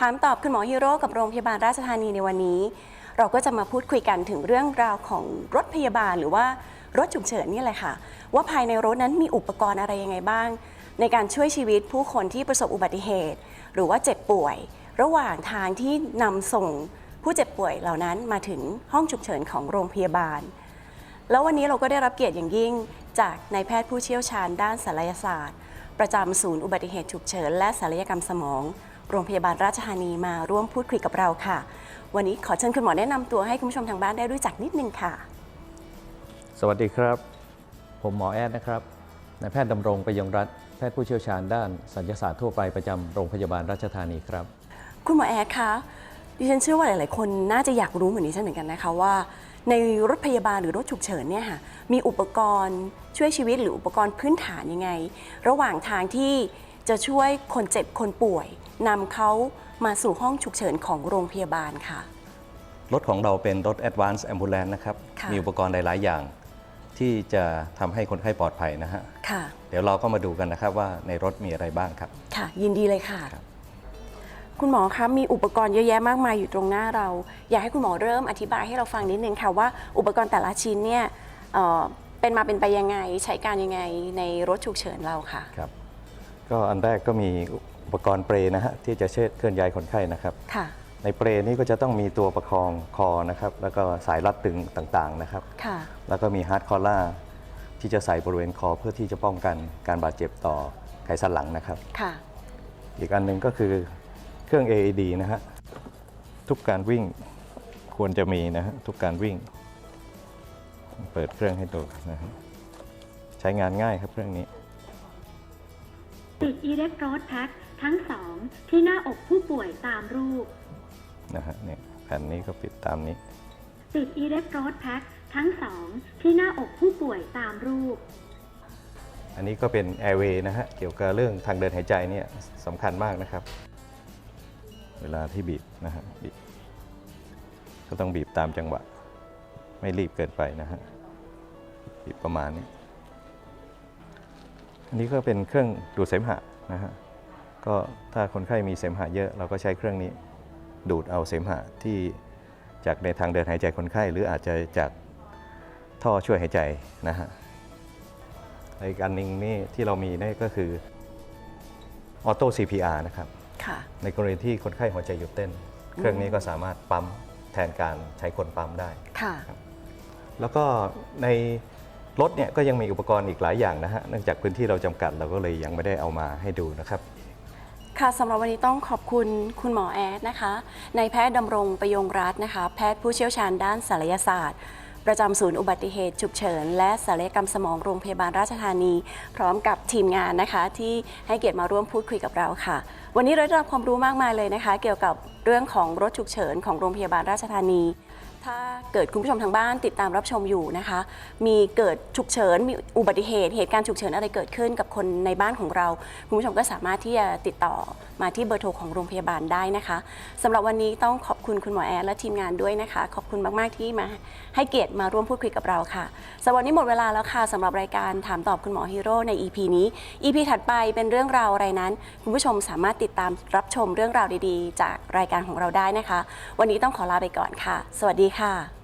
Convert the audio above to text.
ถามตอบคุณหมอฮีโร่กับโรงพยาบาลราชธานีในวันนี้ เราก็จะมาพูดคุยกันถึงเรื่องราวของรถพยาบาลหรือว่ารถฉุกเฉินนี่แหละค่ะ ว่าภายในรถนั้นมีอุปกรณ์อะไรยังไงบ้าง ในการช่วยชีวิตผู้คนที่ประสบอุบัติเหตุ หรือว่าเจ็บป่วย ระหว่างทางที่นำส่งผู้เจ็บป่วยเหล่านั้นมาถึงห้องฉุกเฉินของโรงพยาบาล แล้ววันนี้เราก็ได้รับเกียรติอย่างยิ่งจากนายแพทย์ผู้เชี่ยวชาญด้านศัลยศาสตร์ ประจำศูนย์อุบัติเหตุฉุกเฉินและศัลยกรรมสมอง โรงพยาบาลราชธานีมาร่วมพูดคุยกับเราค่ะ วันนี้ขอเชิญคุณหมอแนะนำตัวให้คุณผู้ชมทางบ้านได้รู้จักนิดนึงค่ะ สวัสดีครับ ผมหมอแอดนะครับนายแพทย์ดำรงประยงรัตน์แพทย์ผู้เชี่ยวชาญด้านสัญญศาสตร์ทั่วไปประจำโรงพยาบาลราชธานีครับ คุณหมอแอดคะดิฉันเชื่อว่าหลาย ๆ คนน่าจะอยากรู้เหมือนดิฉันเหมือนกันนะคะว่า ในรถพยาบาลหรือรถฉุกเฉินเนี่ยค่ะมีอุปกรณ์ช่วยชีวิตหรืออุปกรณ์พื้นฐานยังไง ระหว่างทางที่ จะช่วยคนเจ็บคนป่วยนำเขามาสู่ห้องฉุกเฉินของโรงพยาบาลค่ะ รถของเราเป็นรถ Advanced Ambulance นะครับ ค่ะ มีอุปกรณ์หลาย ๆ อย่าง ที่จะทำให้คนไข้ปลอดภัยนะฮะ ค่ะ เดี๋ยวเราก็มาดูกันนะครับว่าในรถมีอะไรบ้างครับ ค่ะ ยินดีเลยค่ะ ครับ คุณหมอคะมีอุปกรณ์เยอะแยะมากมายอยู่ตรงหน้าเรา อยากให้คุณหมอเริ่มอธิบายให้เราฟังนิดนึงค่ะว่าอุปกรณ์แต่ละชิ้นเนี่ยเอ่อเป็นมาเป็นไปยังไง ใช้การยังไงในรถฉุกเฉินเราค่ะ ครับ ก็อันแรกก็มีอุปกรณ์เปรนะฮะที่จะเชิดเคลื่อนย้ายคนไข้นะครับ ค่ะ ในเปรนี้ก็จะต้องมีตัวประคองคอนะครับ แล้วก็สายรัดตึงต่างๆนะครับ ค่ะ แล้วก็มีฮาร์ดคอล่าที่จะใส่บริเวณคอเพื่อที่จะป้องกันการบาดเจ็บต่อไขสันหลังนะครับ ค่ะ อีกอันหนึ่งก็คือเครื่อง AED นะฮะทุกการวิ่งควรจะมีนะฮะทุกการวิ่ง เปิดเครื่องให้ดูนะฮะใช้งานง่ายครับเครื่องนี้ติด อีเล็กโรดแพ็คทั้งสองที่หน้าอกผู้ป่วยตามรูปนะฮะเนี่ยแผ่นนี้ก็ปิดตามนี้ ติดอีเล็กโรดแพ็คทั้งสองที่หน้าอกผู้ป่วยตามรูป อันนี้ก็เป็น Airway นะฮะเกี่ยวกับเรื่องทางเดินหายใจเนี่ยสำคัญมากนะครับ เวลาที่บีบนะฮะบีบก็ต้องบีบตามจังหวะ ไม่รีบเกินไปนะฮะบีบประมาณนี้อันนี้ก็เป็นเครื่องดูดเสมหะ นะฮะก็ถ้าคนไข้มีเสมหะเยอะเราก็ใช้เครื่องนี้ดูดเอาเสมหะที่จากในทางเดินหายใจคนไข้ หรืออาจจะจากท่อช่วยหายใจนะฮะอีกอันหนึ่งนี่ที่เรามีนี่ก็คือออโต้ CPR นะครับค่ะในกรณีที่คนไข้หัวใจหยุดเต้น เครื่องนี้ก็สามารถปั๊มแทนการใช้คนปั๊มได้ค่ะแล้วก็ใน รถเนี่ยก็ยังมีอุปกรณ์อีกหลายอย่างนะฮะเนื่องจากพื้นที่เราจำกัดเราก็เลยยังไม่ได้เอามาให้ดูนะครับ ค่ะสำหรับวันนี้ต้องขอบคุณคุณหมอแอดนะคะนายแพทย์ดำรงประยงรัตน์นะคะ แพทย์ผู้เชี่ยวชาญด้านศัลยศาสตร์ ประจำศูนย์อุบัติเหตุฉุกเฉิน และศัลยกรรมสมองโรงพยาบาลราชธานี พร้อมกับทีมงานนะคะ ที่ให้เกียรติมาร่วมพูดคุยกับเราค่ะ วันนี้เราได้รับความรู้มากมายเลยนะคะ เกี่ยวกับเรื่องของรถฉุกเฉินของโรงพยาบาลราชธานี ถ้าเกิดคุณผู้ชมทางบ้านติดตามรับชมอยู่นะคะ มีเกิดฉุกเฉินมีอุบัติเหตุเหตุการณ์ฉุกเฉินอะไรเกิดขึ้นกับคนในบ้านของเรา คุณผู้ชมก็สามารถที่จะติดต่อมาที่เบอร์โทรของโรงพยาบาลได้นะคะสำหรับวันนี้ต้องขอ คุณคุณหมอแอร์และทีมงานด้วยนะคะ ขอบคุณมาก ๆ ที่มาให้เกียรติมาร่วมพูดคุยกับเราค่ะสำหรับวันนี้หมดเวลาแล้วค่ะสำหรับรายการถามตอบคุณหมอฮีโร่ใน EP นี้ EP ถัดไปเป็นเรื่องราวอะไรนั้น คุณผู้ชมสามารถติดตามรับชมเรื่องราวดีๆ จากรายการของเราได้นะคะ วันนี้ต้องขอลาไปก่อนค่ะ สวัสดีค่ะ